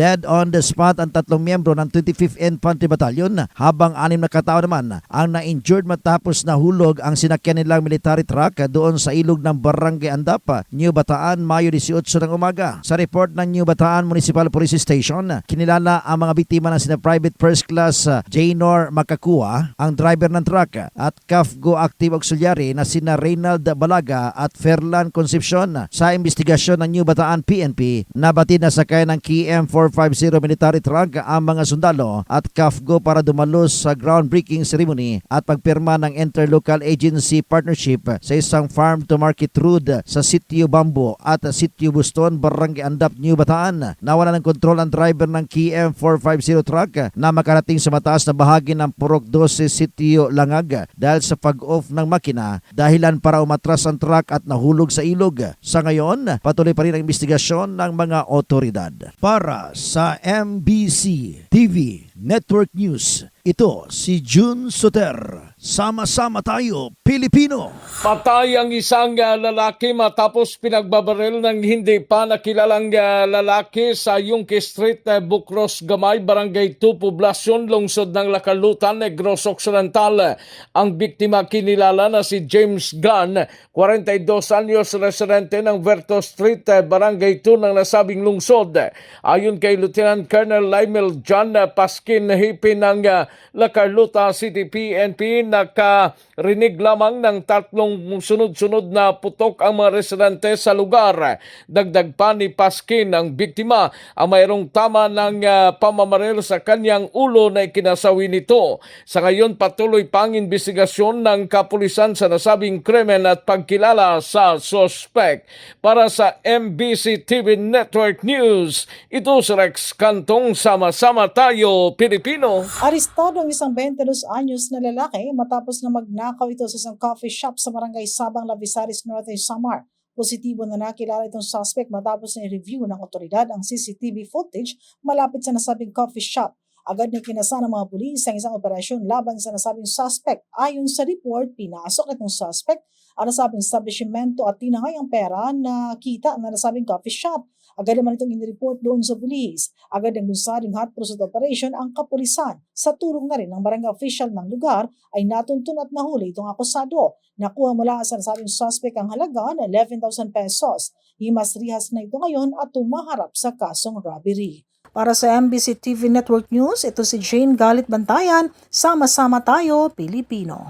Dead on the spot ang tatlong miyembro ng 25th Infantry Battalion habang anim na katao naman ang na-injured matapos nahulog ang sinakyan nilang military truck doon sa ilog ng Barangay Andapa, New Bataan, Mayo 18 ng umaga. Sa report ng New Bataan Municipal Police Station, kinilala ang mga biktima na sina Private First Class uh, Jaynor Makakua, ang driver ng truck, at CAFGO Active Auxiliary na sina Reynald Balaga at Ferlan Concepcion. Sa investigasyon ng New Bataan PNP, nabatid na sakay ng KM 450 military truck ang mga sundalo at CAFGO para dumalos sa groundbreaking ceremony at pagpirma ng interlocal agency partnership sa isang farm to market road sa Sitio Bambo at Sitio Buston, Barangay Andap, New Bataan. Nawala ng kontrol ang driver ng KM 450 truck na makarating sa mataas na bahagi ng Purok 12 Sitio Langag dahil sa pag-off ng makina dahilan para umatras ang truck at nahulog sa ilog. Sa ngayon, patuloy pa rin ang investigasyon ng mga otoridad. Para sa MBC TV Network News, ito si June Soter. Sama-sama tayo, Pilipino! Patay ang isang ah, lalaki matapos pinagbabaril ng hindi pa nakilalang ah, lalaki sa Yungki Street, uh, Bukros Gamay, Barangay 2, Poblasyon, Lungsod ng Lakalutan, Negros Occidental. Ang biktima kinilala na si James Gunn, 42 anyos, residente ng Verto Street, uh, Barangay 2 ng nasabing lungsod. Ayon kay Lieutenant Colonel Lymel John uh, Paskin, hipi ng uh, Lacarluta City PNP, nakarinig lamang ng tatlong sunod-sunod na putok ang mga residente sa lugar. Dagdag pa ni Paskin ang biktima ang mayroong tama ng ah, pamamaril sa kanyang ulo na ikinasawi nito. Sa ngayon patuloy pa ang investigasyon ng kapulisan sa nasabing krimen at pagkilala sa sospek. Para sa MBC TV Network News, ito si Rex Kantong Sama-sama Tayo Pilipino. Arestado ang isang 22 anyos na lalaki matapos na magnakaw ito sa isang coffee shop sa barangay Sabang, Lavisaris Norte, Samar. Positibo na nakilala itong suspect matapos na i-review ng otoridad ang CCTV footage malapit sa nasabing coffee shop. Agad na kinasa ng mga pulis ang isang operasyon laban sa nasabing suspect. Ayon sa report, pinasok nitong suspect ang nasabing establishmento at tinangay ang pera na kita na nasabing coffee shop. Agad naman itong inireport doon sa pulis. Agad ang lusaring hot pursuit operation ang kapulisan. Sa tulong na rin ng barangay official ng lugar ay natuntun at nahuli itong akusado. Nakuha mula sa nasabing suspect ang halaga na 11,000 pesos. Himas rihas na ito ngayon at tumaharap sa kasong robbery. Para sa MBC TV Network News, ito si Jane Galit Bantayan. Sama-sama tayo, Pilipino.